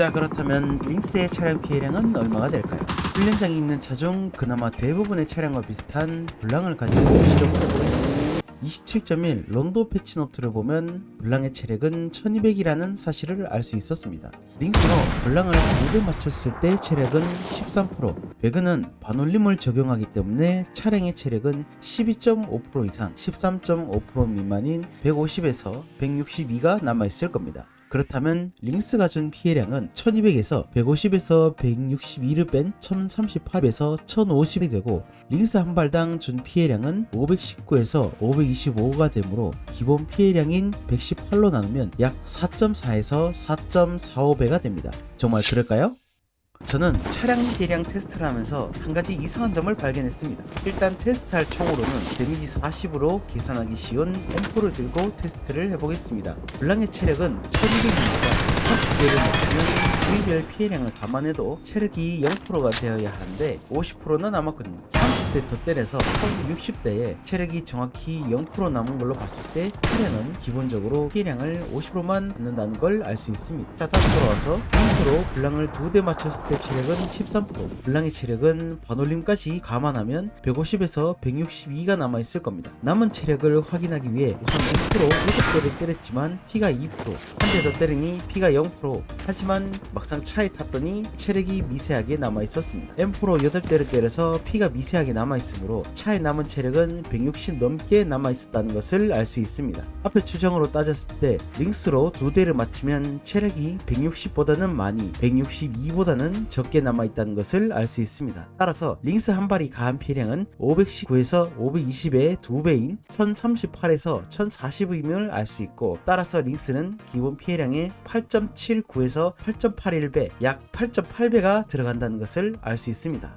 자 그렇다면 링스의 차량 피해량은 얼마가 될까요? 훈련장에 있는 차 중 그나마 대부분의 차량과 비슷한 블랑을 가지고 실험을 해보겠습니다. 27.1 런도 패치 노트를 보면 블랑의 체력은 1200이라는 사실을 알 수 있었습니다. 링스로 블랑을 2대 맞췄을 때 체력은 13%, 배그는 반올림을 적용하기 때문에 차량의 체력은 12.5% 이상, 13.5% 미만인 150에서 162가 남아있을 겁니다. 그렇다면 링스가 준 피해량은 1200에서 150에서 162를 뺀 1038에서 1050이 되고 링스 한 발당 준 피해량은 519에서 525가 되므로 기본 피해량인 118로 나누면 약 4.4에서 4.45배가 됩니다. 정말 그럴까요? 저는 차량 대량 테스트를 하면서 한 가지 이상한 점을 발견했습니다. 일단 테스트할 총으로는 데미지 40으로 계산하기 쉬운 M4를 들고 테스트를 해보겠습니다. 블랑의 체력은 1200이니까 30대를 맞추면 부위별 피해량을 감안해도 체력이 0%가 되어야 하는데 50%는 남았거든요. 30대 더 때려서 총 60대에 체력이 정확히 0% 남은 걸로 봤을 때 차량은 기본적으로 피해량을 50%만 받는다는 걸 알 수 있습니다. 자 다시 돌아와서 링스로 블랑을 두 대 맞췄을 때 체력은 13%, 블랑의 체력은 반올림까지 감안하면 150에서 162가 남아있을 겁니다. 남은 체력을 확인하기 위해 우선 M4로 7대를 때렸지만 피가 2%, 한 대 더 때리니 피가 0%, 하지만 막상 차에 탔더니 체력이 미세하게 남아있었습니다. M4로 8대를 때려서 피가 미세하게 남아있으므로 차에 남은 체력은 160 넘게 남아있었다는 것을 알 수 있습니다. 앞에 추정으로 따졌을 때 링스로 두 대를 맞추면 체력이 160보다는 많이 162보다는 적게 남아있다는 것을 알 수 있습니다. 따라서 링스 한 발이 가한 피해량은 519에서 520의 2배인 1038에서 1040임을 알 수 있고 따라서 링스는 기본 피해량의 8.79에서 8.81배 약 8.8배가 들어간다는 것을 알 수 있습니다.